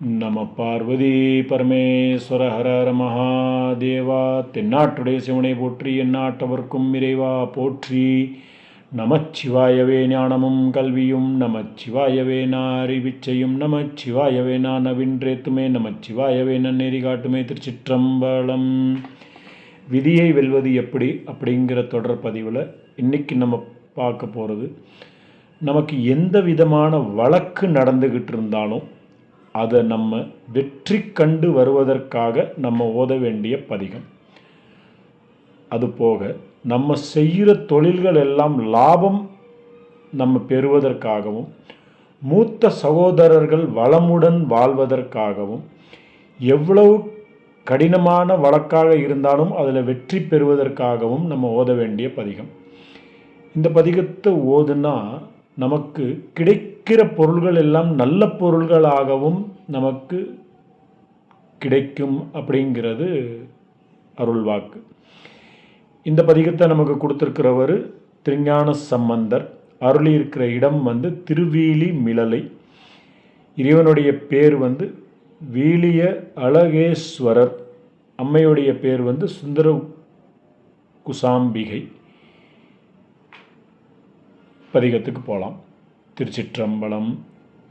நம பார்வதி பரமேஸ்வர ஹர மகாதேவா. தென்னாட்டுடைய சிவனை போற்றி எந்நாட்டவர்க்கும் இறைவா போற்றி. நமச்சிவாயவே ஞானமும் கல்வியும் நமச்சிவாயவே நாரிவிச்சையும் அறிவிச்சையும் நமச்சிவாயவே நான் நவின்றேத்துமே நமச்சிவாயவே நன்னெறி காட்டுமே திருச்சிற்றம்பலம். விதியை வெல்வது எப்படி அப்படிங்கிற தொடர் பதிவில் இன்றைக்கி நம்ம பார்க்க போகிறது நமக்கு எந்த விதமான வழக்கு நடந்துக்கிட்டு இருந்தாலும் அதை நம்ம வெற்றி கண்டு வருவதற்காக நம்ம ஓத வேண்டிய பதிகம். அதுபோக நம்ம செய்கிற தொழில்கள் எல்லாம் லாபம் நம்ம பெறுவதற்காகவும் மூத்த சகோதரர்கள் வளமுடன் வாழ்வதற்காகவும் எவ்வளவு கடினமான வழக்காக இருந்தாலும் அதில் வெற்றி பெறுவதற்காகவும் நம்ம ஓத வேண்டிய பதிகம். இந்த பதிகத்தை ஓதுனா நமக்கு இருக்கிற பொருள்கள் எல்லாம் நல்ல பொருள்களாகவும் நமக்கு கிடைக்கும் அப்படிங்கிறது அருள்வாக்கு. இந்த பதிகத்தை நமக்கு கொடுத்துருக்கிறவர் திருஞான சம்பந்தர். அருளி இருக்கிற இடம் வந்து திருவீலி மிளலை. இறைவனுடைய பேர் வந்து வீலிய அழகேஸ்வரர். அம்மையுடைய பேர் வந்து சுந்தர குசாம்பிகை. பதிகத்துக்கு போகலாம் திருச்சிற்றம்பலம்.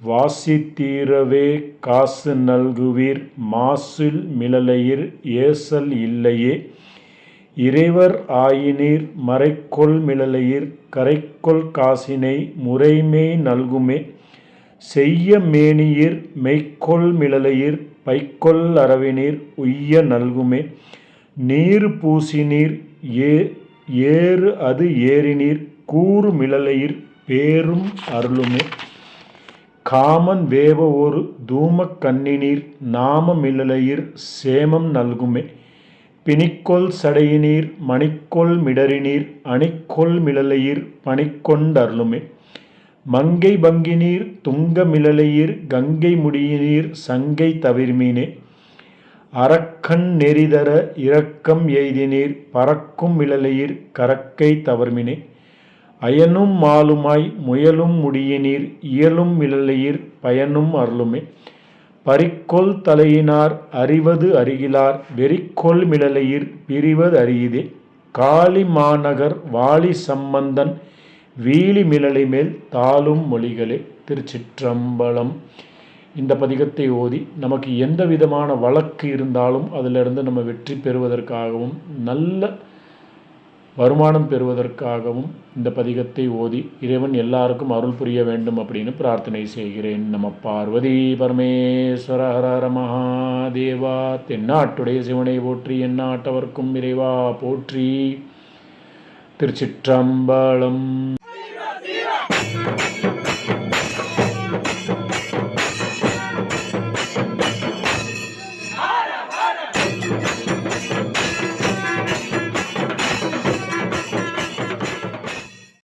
வாசி தீரவே காசு நல்குவீர் மாசில் மிளலையிர் ஏசல் இல்லையே. இறைவர் ஆயினீர் மறைக்கொள் மிளலையிர் கரைக்கொள் காசினை முறைமே நல்குமே. செய்ய மேனியிர் மெய்க்கொள் மிளலையிர் பைக்கொள் அரவினீர் உய்ய நல்குமே. நீர் பூசினீர் ஏ ஏறு அது ஏறினீர் கூறு மிளலையிர் பேரும் அருளுமே. காமன் வேவ ஒரு தூம கண்ணினீர் நாம மிளலையிர் சேமம் நல்குமே. பிணிக்கொள் சடையினீர் மணிக்கொள் மிடறினீர் அணிக்கொள் மிழலையிர் பணிக்கொண்டருளுமே மங்கை பங்கினீர் துங்க மிளலையிர் கங்கை முடியினீர் சங்கை தவிர்மீனே. அரக்கண் நெறிதர இரக்கம் எய்தினீர் பறக்கும் மிளலையிர் கரக்கை தவர்மினே. அயனும் மாலுமாய் முயலும் முடியினீர் இயலும் இழலையீர் பயனும் அருளுமே. பறிக்கொள் தலையினார் அறிவது அருகிலார் வெறிக்கொள் மிளலையிர் பிரிவது அறியுதே காளி மாநகர் வாலி சம்பந்தன் வீலி மிளலை மேல் தாளும் மொழிகளே. திருச்சிற்றம்பலம். இந்த பதிகத்தை ஓதி நமக்கு எந்த விதமான வழக்கு இருந்தாலும் அதிலிருந்து நம்ம வெற்றி பெறுவதற்காகவும் நல்ல வருமானம் பெறுவதற்காகவும் இந்த பதிகத்தை ஓதி இறைவன் எல்லாருக்கும் அருள் புரிய வேண்டும் அப்படின்னு பிரார்த்தனை செய்கிறேன். நம்ம பார்வதி பரமேஸ்வர ஹரஹர மகாதேவா தென்னாட்டுடைய சிவனை போற்றி எந்நாட்டவர்க்கும் இறைவா போற்றி. திருச்சிற்றம்பலம்